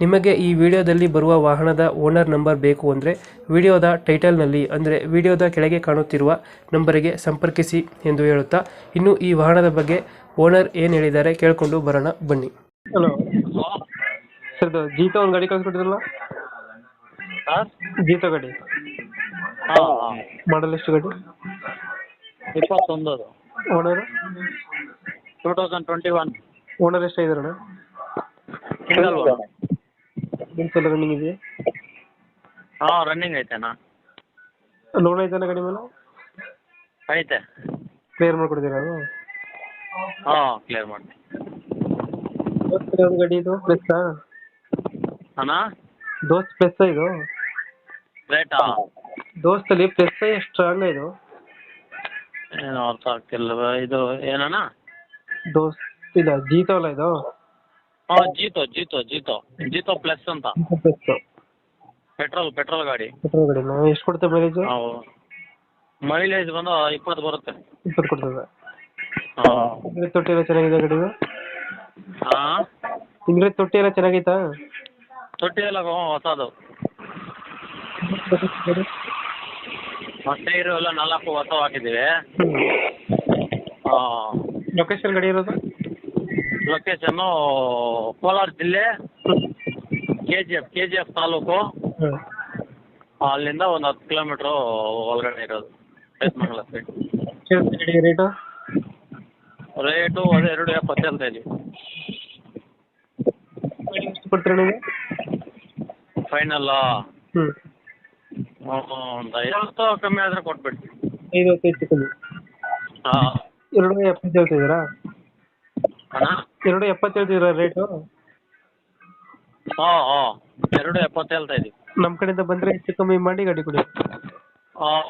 ನಿಮಗೆ ಈ ವಿಡಿಯೋದಲ್ಲಿ ಬರುವ ವಾಹನದ ಓನರ್ ನಂಬರ್ ಬೇಕು ಅಂದರೆ ವಿಡಿಯೋದ ಟೈಟಲ್ನಲ್ಲಿ ಅಂದರೆ ವಿಡಿಯೋದ ಕೆಳಗೆ ಕಾಣುತ್ತಿರುವ ನಂಬರಿಗೆ ಸಂಪರ್ಕಿಸಿ ಎಂದು ಹೇಳುತ್ತಾ ಇನ್ನು ಈ ವಾಹನದ ಬಗ್ಗೆ ಓನರ್ ಏನು ಹೇಳಿದ್ದಾರೆ ಕೇಳಿಕೊಂಡು ಬರೋಣ ಬನ್ನಿ. ಹಲೋ. ಸರ್ ಜೀತ ಒಂದು ಗಾಡಿ ಕಳ್ಸಿಕೊಟ್ಟಿದ್ರಲ್ಲ? ಜೀತ ಗಾಡಿ. ಹಾಂ ಮಾಡಲ್ ಎಷ್ಟು ಗಾಡಿ? ಇಪ್ಪತ್ತೊಂದು ಅದು owner two thousand twenty one owner ಎಷ್ಟಾಗಿದಾರಣ single ಎಲ್ಲ ರನ್ನಿಂಗ್ ಇದೆಯಾ? ಹಾಂ ರನ್ನಿಂಗ್ ಐತೆನಾ ಲೋನ್ ಐತಾನ ಗಾಡಿ ಮೇಲೆ ಐತೆ. ಕ್ಲಿಯರ್ ಮಾಡ್ಕೊಡ್ತೀರಾ ಅದು? ಹಾಂ ಕ್ಲಿಯರ್ ಮಾಡಿ ಯಾವ್ದು ಗಾಡಿ ಇದು? ಪ್ಲಸ್ಸಾ ಅಣ್ಣ? ದೋಸ್ತ್ ಪ್ಲಸ್ ಇದು? ರೇಟಾ ದೋಸ್ತಲ್ಲಿ ಪ್ಲಸ್ ಸ್ಟ್ರಾಂಗ್ ಇದು? ಏನು ಅರ್ಥ ಆಗ್ತಿಲ್ಲ. ಇದು ಏನಣ್ಣ? ದೋಸ್ತ್ ಇಲ್ಲ ಜೀತವಲ್ಲ ಇದು? ಜೀತೋ ಜೀತೋ ಜೀತೋ. ಜೀತೋ ಪ್ಲಸ್ ಅಂತ. ಪೆಟ್ರೋಲ್ ಪೆಟ್ರೋಲ್ ಗಾಡಿ. ಪೆಟ್ರೋಲ್ ಗಾಡಿ. ಎಷ್ಟು ಕೊಡುತ್ತೆ ಮೈಲೇಜ್ ಮೈಲೇಜ್ ಬಂದು ಇಪ್ಪತ್ತು ಬರುತ್ತೆ. ಇಪ್ಪತ್ತು ಕೊಡ್ತದೆ ಇಂಗ್ಲಿಷ್ ತೊಟ್ಟಿ ಎಲ್ಲ ಚೆನ್ನಾಗಿದೆ ಗಾಡಿದು ಇಂಗ್ಲಿಷ್ ತೊಟ್ಟಿ ಎಲ್ಲ ಚೆನ್ನಾಗೈತಾ? ತೊಟ್ಟಿ ಎಲ್ಲ ಹೊಸದು. ಮತ್ತೆ ಇರೋ ಎಲ್ಲ ನಾಲ್ಕು ಹೊಸ ಹಾಕಿದ್ದೀವಿ ಲೊಕೇಶನ್ ಗಾಡಿ ಇರೋದು? ಲೊಕೇಶನ್ನು ಕೋಲಾರ ಜಿಲ್ಲೆ K G F K G F taluk. ಹಾಂ. ಅಲ್ಲಿಂದ ಒಂದು ಹತ್ತು ಕಿಲೋಮೀಟರ್ ಒಳಗಡೆ ಇರೋದು ಸೈಡ್ ರೇಟು ರೇಟು ಅದೇ ಎರಡು ಎಪ್ಪತ್ತು ಹೇಳ್ತಾ ಇದ್ದೀವಿ. ಎಷ್ಟು ಕೊಡ್ತೀರಾ ನೀವು? ಫೈನಲ್ಲ ಹ್ಞೂ ಒಂದು ಐವತ್ತು ಕಮ್ಮಿ ಆದರೆ ಕೊಟ್ಬಿಡ್ತೀವಿ ಐದು ಹೆಚ್ಚು ಕಮ್ಮಿ. ಹಾಂ. ಎರಡು ಎಪ್ಪತ್ತು ಹೇಳ್ತಿದ್ದೀರಾ ಅಣ್ಣ? ಎರಡು ಎಪ್ಪತ್ತು ಹೇಳ್ತಿದ್ದೀರಾ ರೇಟು ಹಾಂ ಹಾಂ. ಎರಡು ಎಪ್ಪತ್ತು ಹೇಳ್ತಾ ಇದ್ದೀವಿ ನಮ್ಮ ಕಡೆಯಿಂದ ಬಂದ್ರೆ ಹೆಚ್ಚು ಕಮ್ಮಿ ಮಾಡಿ ಗಾಡಿ ಕೊಡಿ. ಹಾಂ